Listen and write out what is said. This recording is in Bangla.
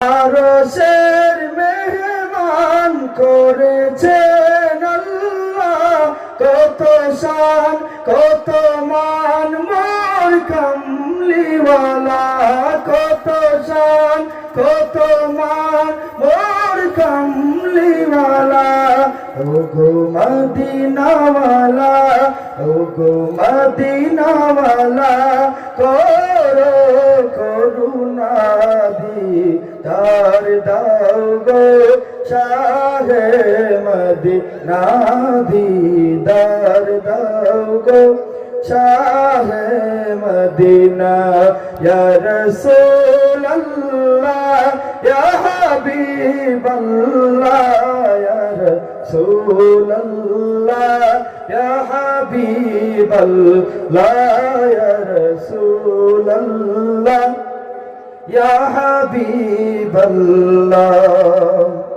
আরশের মেহমান করেছেন আল্লাহ। কত শান, কত মান মোর কমলিওয়ালা। কত শান, কত মান মোর কমলিওয়ালা। ও গো মদিনাওয়ালা ও গো মদিনাওয়ালা, করো তার দাও গো শাহে মদিনা দিদার দাও গো শাহে মদিনা ইয়া রাসূল আল্লাহ ইয়া হাবিব আল্লাহ